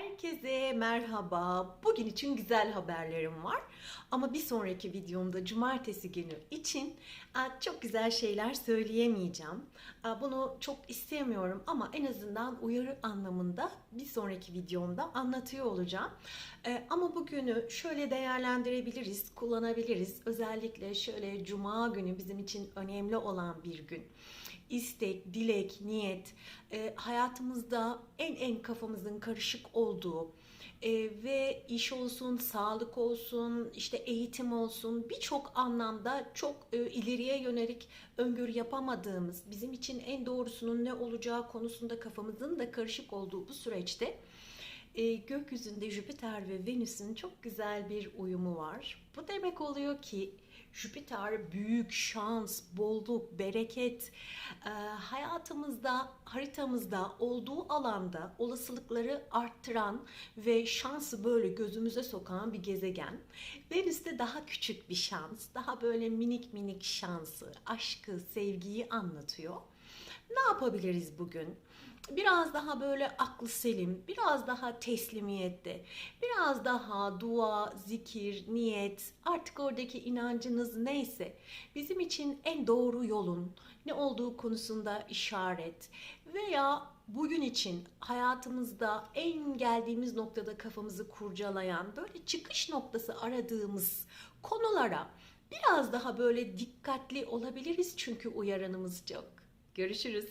Herkese merhaba. Bugün için güzel haberlerim var. Ama bir sonraki videomda cumartesi günü için çok güzel şeyler söyleyemeyeceğim. Bunu çok istemiyorum ama en azından uyarı anlamında bir sonraki videomda anlatıyor olacağım. E, Ama bugünü şöyle değerlendirebiliriz, kullanabiliriz. Özellikle şöyle cuma günü bizim için önemli olan bir gün istek, dilek, niyet, e, hayatımızda en en kafamızın karışık olduğu e, ve iş olsun, sağlık olsun, işte eğitim olsun birçok anlamda çok e, ileriye yönelik öngörü yapamadığımız, bizim için en doğrusunun ne olacağı konusunda kafamızın da karışık olduğu bu süreçte e, gökyüzünde Jüpiter ve Venüs'ün çok güzel bir uyumu var. Bu demek oluyor ki Jüpiter büyük şans, bolluk, bereket e, hayatımızda, haritamızda olduğu alanda olasılıkları arttıran ve şansı böyle gözümüze sokan bir gezegen. Venüs de daha küçük bir şans, daha böyle minik minik şansı, aşkı, sevgiyi anlatıyor. Ne yapabiliriz bugün? Biraz daha böyle aklı selim, biraz daha teslimiyette, biraz daha dua, zikir, niyet, artık oradaki inancınız neyse bizim için en doğru yolun ne olduğu konusunda işaret veya bugün için hayatımızda en geldiğimiz noktada kafamızı kurcalayan böyle çıkış noktası aradığımız konulara biraz daha böyle dikkatli olabiliriz çünkü uyaranımız çok. Görüşürüz.